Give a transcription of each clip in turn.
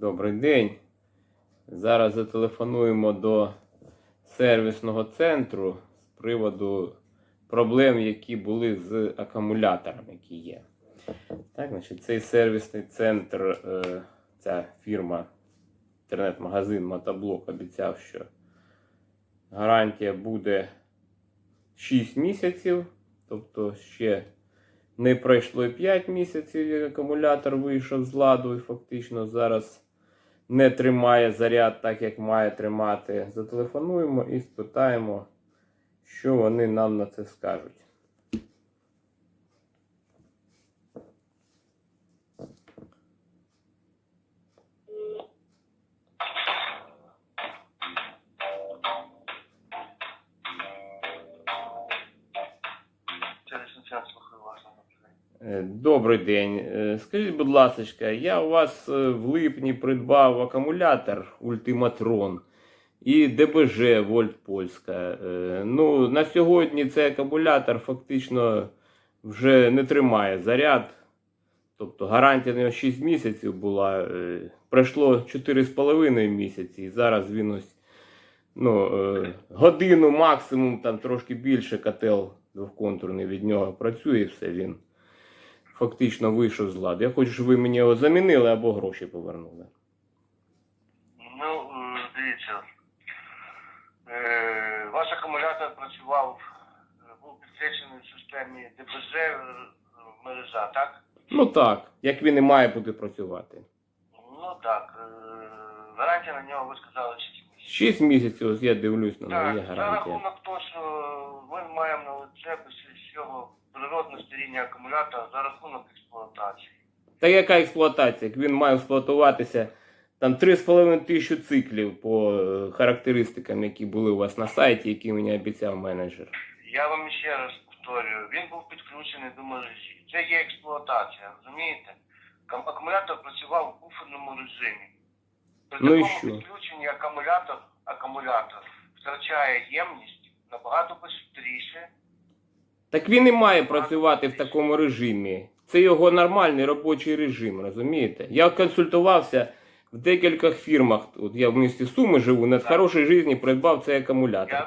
добрий день. Зараз зателефонуємо до сервісного центру з приводу проблем, які були з акумулятором, які є. Так, значить, цей сервісний центр, е, ця фірма, інтернет-магазин Мотоблок обіцяв, що гарантія буде 6 місяців, тобто ще не пройшло і 5 місяців, як акумулятор вийшов з ладу і фактично зараз не тримає заряд так, як має тримати. Зателефонуємо і спитаємо, що вони нам на це скажуть. Добрий день. Е, Скажіть, будь ласка, я у вас е, в липні придбав акумулятор Ультиматрон і ДБЖ Вольт Польська. Е, Ну, на сьогодні цей акумулятор фактично вже не тримає заряд. Тобто гарантія на нього 6 місяців була. е, Пройшло 4,5 місяці, і зараз він ось ну, е, годину максимум, там трошки більше котел двохконтурний від нього працює, і все він фактично вийшов з ладу. Я хочу, щоб ви мені його замінили або гроші повернули. Ну, е, дивіться. Е, Ваш акумулятор працював, е, був підключений в системі ДБЖ е, мережа, так? Ну так, як він і має бути працювати. Ну так. е, Гарантія на нього ви сказали 6 місяців. 6 місяців, ось я дивлюсь на неї Так, за гарантія. рахунок того, що ми маємо на лице без цього природне старіння акумулятора за рахунок експлуатації. Та яка експлуатація? Як він має експлуатуватися там 3,5 тисячі циклів по е, характеристикам, які були у вас на сайті, які мені обіцяв менеджер. Я вам ще раз повторюю, він був підключений до мережі. Це є експлуатація, розумієте? Акумулятор працював в буферному режимі. При Ну такому що? підключенні акумулятор, акумулятор втрачає ємність набагато швидше. Так він і має працювати в такому режимі. Це його нормальний робочий режим, розумієте? Я консультувався в декількох фірмах. От я в місті Суми живу, на Так. хорошій житті придбав цей акумулятор.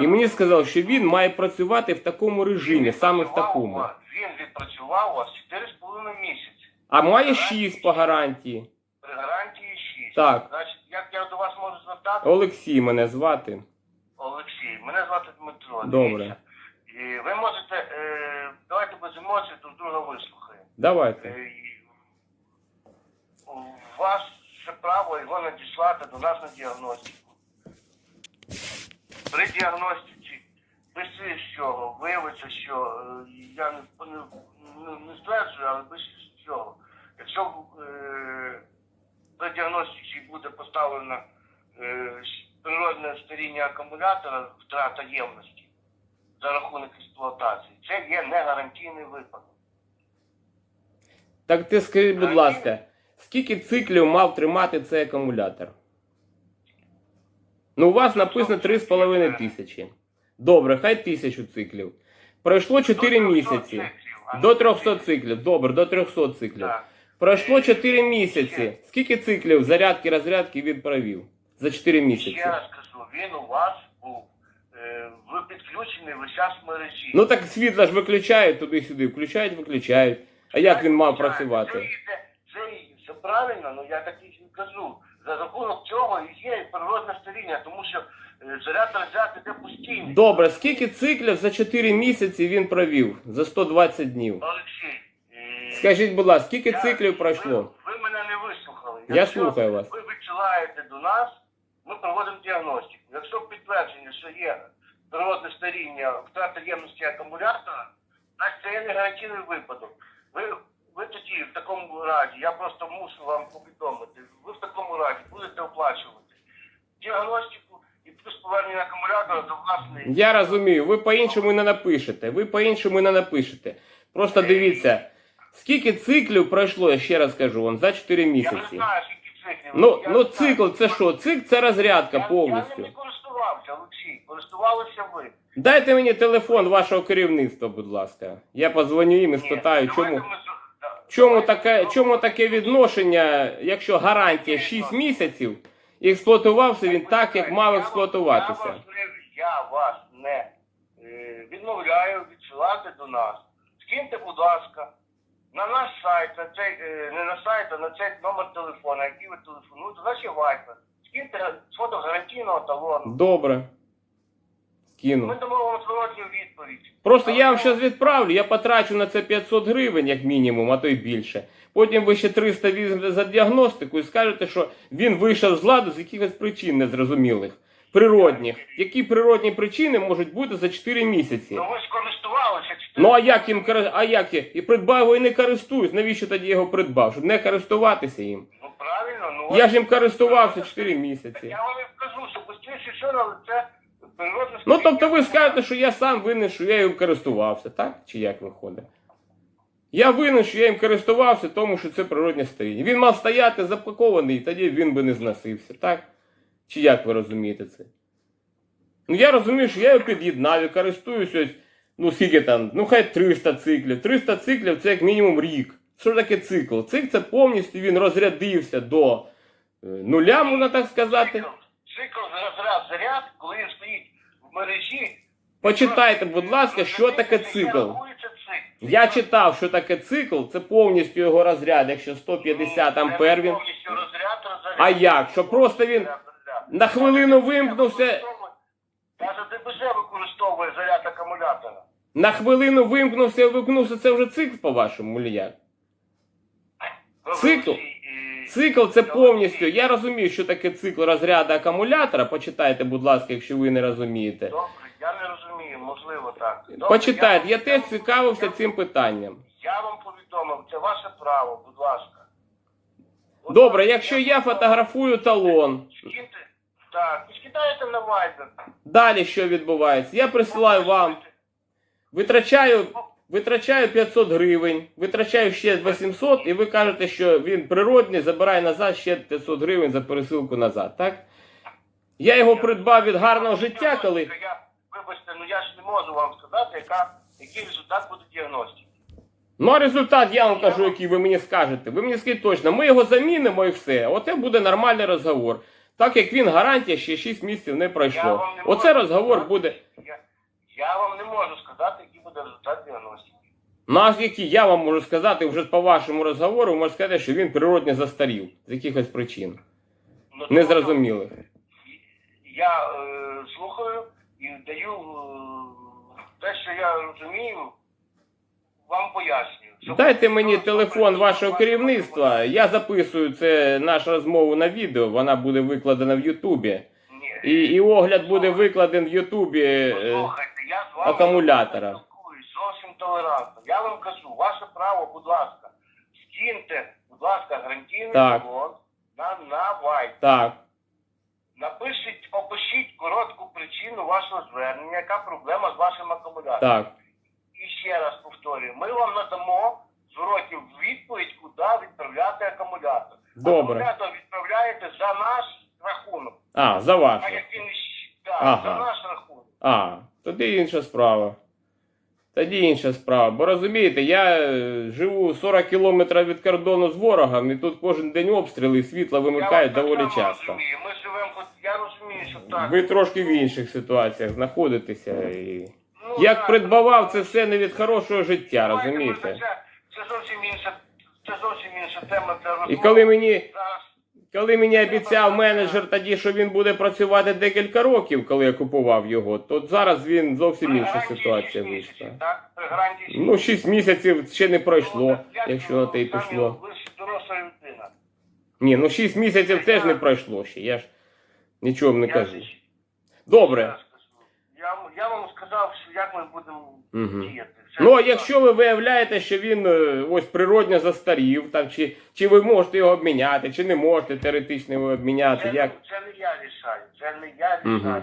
І мені сказали, що він має працювати в такому режимі, саме в такому. Він відпрацював у вас 4,5 місяці. А має 6 по гарантії. При гарантії 6. Так. Значить, як я до вас можу звертати? Олексій мене звати. Олексій, мене звати Дмитро. Добре. І ви можете, е, давайте без емоцій друг друга вислухаємо. Давайте. Е, у вас ще право його надіслати до нас на діагностику. При діагностиці, без цього, виявиться, що е, я не, не, не, не стверджую, але без цього. Якщо е, при діагностиці буде поставлено е, природне старіння акумулятора, втрата ємності за рахунок експлуатації, це є не гарантійний випадок. Так ти скажіть, будь ласка, скільки циклів мав тримати цей акумулятор? Ну, у вас написано 3,5 тисячі. Добре, хай тисячу циклів. Пройшло 4 До місяці. циклів, До 300 циклів. Добре, до 300 циклів. Так. Пройшло 4 місяці. Скільки циклів зарядки, розрядки він провів? За 4 місяці. Ще раз кажу, він у вас був. Е, ви підключений весь час мережі. Ну так світло ж виключають туди-сюди, включають, виключають. А як він мав Це, працювати? це, це, це правильно, ну я так і кажу. За рахунок цього і є природне старіння, тому що е, заряд розряд іде постійно. Добре, скільки циклів за 4 місяці він провів? За 120 днів. Олексій, е, Скажіть, будь ласка, скільки я- циклів пройшло? Ви, ви мене не вислухали. Я слухаю вас. Ви відсилаєте до нас, ми проводимо діагностику. Якщо підтвердження, що є природне старіння втрата ємності акумулятора, значить це є не гарантійний випадок. Ви, ви тоді в такому разі, я просто мушу вам повідомити, ви в такому разі будете оплачувати діагностику і плюс повернення акумулятора до власної. Я розумію, ви по-іншому не напишете. Ви по-іншому не напишете. Просто дивіться, скільки циклів пройшло, я ще раз кажу вам, за 4 місяці. Я не знаю, скільки циклів. Ну, Я ну не знаю. цикл це що? Цикл це розрядка Я, я повністю. ним не користувався, Олексій. Користувалися ви. Дайте мені телефон вашого керівництва, будь ласка. Я позвоню їм і спитаю, Ні, чому. Чому таке, чому таке відношення, якщо гарантія 6 місяців, і експлуатувався він так, як мав експлуатуватися? Я вас не е, відмовляю відсилати до нас. Скиньте, будь ласка, на наш сайт, на цей, е, не на сайт, а на цей номер телефона, який ви телефонуєте, наш є вайпер. Скиньте фото гарантійного талону. Добре. Ми Скину. дамо вам зворотню відповідь. Просто я вам зараз відправлю, я потрачу на це 500 гривень, як мінімум, а то й більше. Потім ви ще 300 візьмете за діагностику і скажете, що він вийшов з ладу з якихось причин незрозумілих. Природних. Які природні причини можуть бути за 4 місяці? Ну ви ж користувалися. чи Ну а як їм кори- а як я? І придбав його і не користуюсь. Навіщо тоді його придбав? Щоб не користуватися їм. Ну правильно, ну Я от- ж їм користувався 4 місяці. Я вам і кажу, що швидше все, але це природне Ну тобто ви скажете, що я сам винен, що я їм користувався, так? Чи як виходить? Я винен, що я їм користувався, тому що це природне старіння. Він мав стояти запакований, тоді він би не зносився, так? Чи як ви розумієте це? Ну я розумію, що я його під'єднав і користуюся, ось, ну скільки там, ну хай 300 циклів. 300 циклів це як мінімум рік. Що таке цикл? Цикл це повністю він розрядився до е, нуля, можна так сказати. Цикл, розряд заряд, коли мережі. Почитайте, будь ласка, що таке цикл. Я читав, що таке цикл, це повністю його розряд, якщо 150 Ну, ампер він. А як? Що просто він на хвилину вимкнувся, Навіть ДБЖ використовує заряд акумулятора. на хвилину вимкнувся і вимкнувся, це вже цикл, по-вашому, як? Цикл? Цикл це повністю. Я розумію, що таке цикл розряду акумулятора. Почитайте, будь ласка, якщо ви не розумієте. Добре, я не розумію, можливо так. Добре, Почитайте, я теж цікавився я- цим питанням. Я вам повідомив, це ваше право, будь ласка. Будь Добре, ласка, якщо я фотографую талон, так, і скидаєте на Viber. далі що відбувається? Я присилаю вам. Витрачаю, витрачаю 500 гривень, витрачаю ще 800, і ви кажете, що він природний, забирає назад ще 500 гривень за пересилку назад, так? Я його придбав від гарного життя, коли. Я, вибачте, ну я ж не можу вам сказати, яка, який результат буде діагностики. Ну а результат я вам кажу, який ви мені скажете. Ви мені скажіть точно, ми його замінимо і все. Оце буде нормальний розговор. Так як він гарантія ще 6 місяців не пройшло. не Оце розговор буде. Я, я вам не можу сказати, який буде результат діагностики. Який я вам можу сказати вже по вашому розговору, можете сказати, що він природне застарів з якихось причин. Ну, Незрозумілих. Я е, слухаю і даю е, те, що я розумію, вам пояснюю. Щоб- Дайте мені телефон вашого керівництва. Я записую це нашу розмову на відео. Вона буде викладена в Ютубі. Ні. І, і огляд буде викладений в Ютубі. е, Послухайте, я з вами акумулятора. спілкуюсь зовсім толерантно. Я вам кажу, ваше право, будь ласка, скиньте, будь ласка, гарантійний Так. талон на, на вайт. Так, Напишіть, опишіть коротку причину вашого звернення, яка проблема з вашим акумулятором. так. І ще раз повторюю, ми вам надамо зворотню відповідь, куди відправляти акумулятор. Добре. Акумулятор відправляєте за наш рахунок. А, за А ваше. як він іщ- да, Ага. за наш рахунок. А, тоді інша справа. Тоді інша справа. Бо розумієте, я е, живу 40 кілометрів від кордону з ворогом, і тут кожен день обстріли, і світло вимикають Я доволі часто. Розумію. Ми живемо, я розумію, що так. Ви трошки в інших ситуаціях знаходитеся. І... Ну, Як так. придбавав це все не від хорошого життя, розумієте? Це, це зовсім інша, це зовсім інша тема для розмови. І коли мені, Зараз коли мені обіцяв менеджер тоді, що він буде працювати декілька років, коли я купував його, то зараз він зовсім інша ситуація вийшла. Шість Ну, 6 місяців ще не пройшло, Ну, якщо на те й пішло. Ні, ну 6 місяців теж не пройшло ще. Я ж нічого не кажу. Добре. Я, вам- сказав, як ми будемо діяти. Ну, а якщо ви виявляєте, що він е, ось природньо застарів, там, чи, чи ви можете його обміняти, чи не можете теоретично його обміняти, це, як. це не я рішаю, це не я рішаю.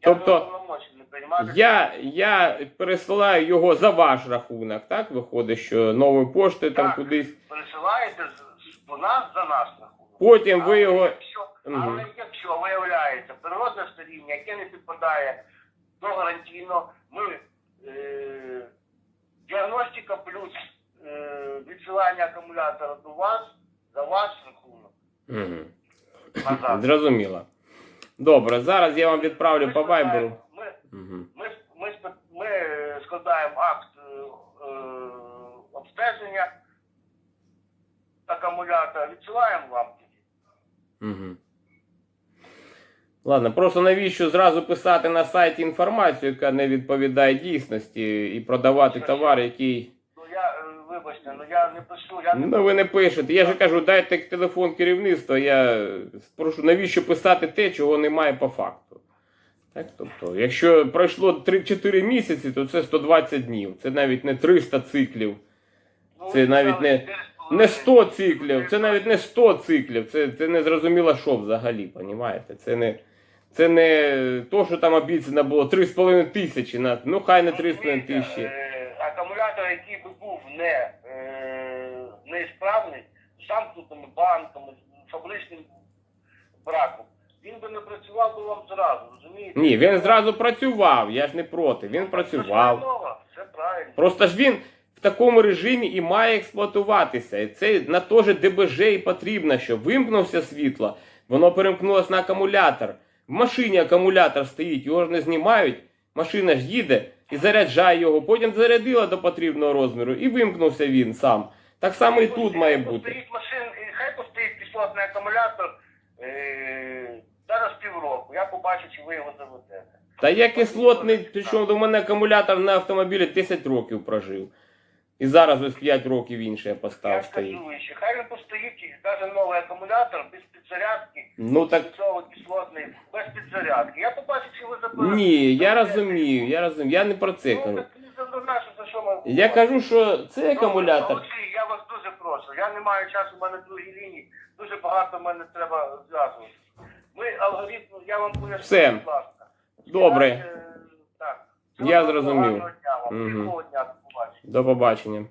Тобто, я, не приймати Я, я пересилаю його за ваш рахунок, так? Виходить, що новою поштою там кудись. з- по нас за нас рахунок. Потім ви його. Якщо, Мгм. Але якщо виявляється природне старіння, яке не підпадає до гарантійно, ми діагностика плюс е, е, відсилання акумулятора до вас за ваш рахунок. Угу. Назад. Зрозуміло. Добре, зараз я вам відправлю Ми по вайберу. Ми, Угу. ми, ми, ми е, складаємо акт е, е, обстеження акумулятора, відсилаємо вам тоді. Угу. Ладно, просто навіщо зразу писати на сайті інформацію, яка не відповідає дійсності, і продавати товар, який. Ну я, е, вибачте, ну я не пишу, я не Ну ви не пишете. Я ж кажу, дайте телефон керівництва, я прошу, навіщо писати те, чого немає по факту. Так, тобто, якщо пройшло 3-4 місяці, то це 120 днів. Це навіть не 300 циклів. Ну, це навіть не- Не 100 циклів, це навіть не 100 циклів, це, це не зрозуміло що взагалі, понімаєте? Це не, це не то, що там обіцяно було 3,5 тисячі, на- ну хай не 3,5 тисячі. е, Акумулятор, який би був не, е, неісправний, з замкнутими банками, з фабричним браком, він би не працював би вам зразу, розумієте? Ні, він зразу працював, я ж не проти, він працював. Це правильно. Просто ж він в такому режимі і має експлуатуватися. І це на то же ДБЖ і потрібно, щоб вимкнувся світло, воно перемкнулося на акумулятор. В машині акумулятор стоїть, його ж не знімають. Машина ж їде і заряджає його, потім зарядила до потрібного розміру і вимкнувся він сам. Так само і тут має бути. Постоїть машин, і хай постоїть кислотний акумулятор е, зараз півроку. Я побачу, чи ви його заведете. Та я кислотний, причому до мене акумулятор на автомобілі 10 років прожив. І зараз ось 5 років інший я Я стоїть. кажу ще, хай він постоїть, і каже новий акумулятор без підзарядки. Ну так кислотний, без підзарядки. Я побачу, чи ви заберете. Ні, я розумію, я розумію. Я не про це Ну, кажу. так за що ми Я кажу, що цей Добре, акумулятор. Олексій, я вас дуже прошу. Я не маю часу, в мене другі лінії. Дуже багато в мене треба зв'язувати. Ми алгоритм, я вам поясню, Все. будь ласка. Добре. Е, Так. Я зрозумів. дня вам. Дня, до побачення.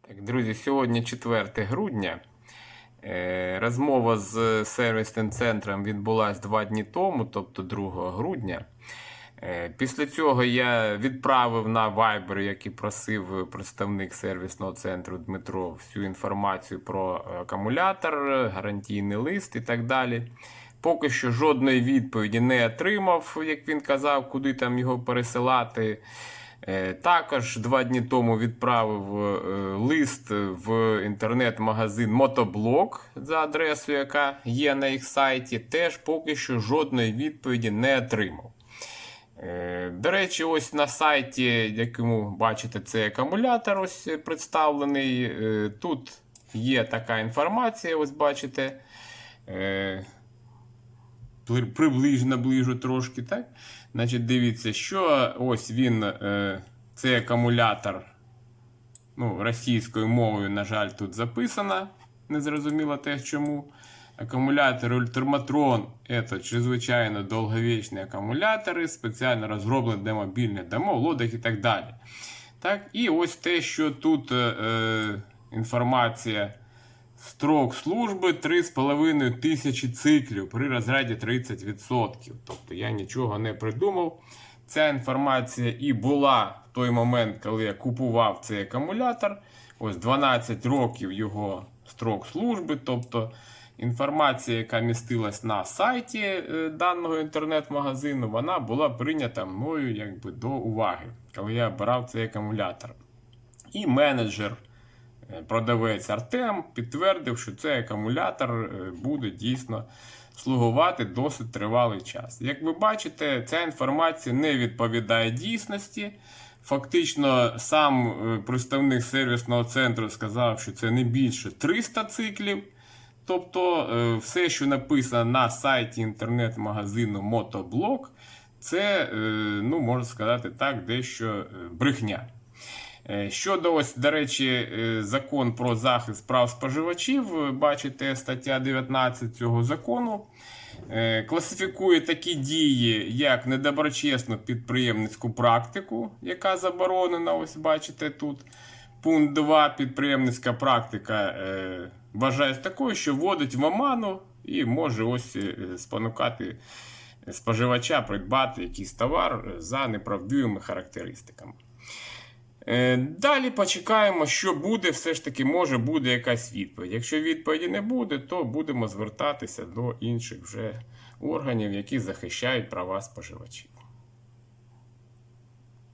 Так, друзі, сьогодні 4 грудня. Е, Розмова з сервісним центром відбулася два дні тому, тобто 2 грудня. Е, Після цього я відправив на Viber, як і просив представник сервісного центру Дмитро, всю інформацію про акумулятор, гарантійний лист і так далі. Поки що жодної відповіді не отримав, як він казав, куди там його пересилати. Е, Також два дні тому відправив е, лист в інтернет-магазин Мотоблок за адресою, яка є на їх сайті. Теж поки що жодної відповіді не отримав. Е, До речі, ось на сайті, якому бачите цей акумулятор, ось представлений. Тут є така інформація, ось бачите. При- Приближу, наближу трошки, так? Значить, дивіться, що ось він, е, цей акумулятор ну, російською мовою, на жаль, тут записано. Незрозуміло теж чому. Акумулятор Ультраматрон це чрезвичайно довговічні акумулятори, спеціально розроблені для мобільних домов, лодок і так далі. Так, і ось те, що тут е, е, інформація. Строк служби 3,5 тисячі циклів при розряді 30%. Тобто я нічого не придумав. Ця інформація і була в той момент, коли я купував цей акумулятор. Ось 12 років його строк служби. Тобто інформація, яка містилась на сайті е, даного інтернет-магазину, вона була прийнята мною якби, до уваги, коли я обирав цей акумулятор. І менеджер. Е, Продавець Артем підтвердив, що цей акумулятор е, буде дійсно слугувати досить тривалий час. Як ви бачите, ця інформація не відповідає дійсності. Фактично, сам е, представник сервісного центру сказав, що це не більше 300 циклів. Тобто, все, що написано на сайті інтернет-магазину Мотоблок, це, ну, можна сказати так, дещо брехня. Е, Щодо ось, до речі, е, закон про захист прав споживачів, е, бачите, стаття 19 цього закону класифікує такі дії, як недоброчесну підприємницьку практику, яка заборонена. Ось бачите тут. Пункт 2. Підприємницька практика вважається такою, що вводить в оману і може ось спонукати споживача придбати якийсь товар за неправдивими характеристиками. Е, Далі почекаємо, що буде, все ж таки, може буде якась відповідь. Якщо відповіді не буде, то будемо звертатися до інших вже органів, які захищають права споживачів.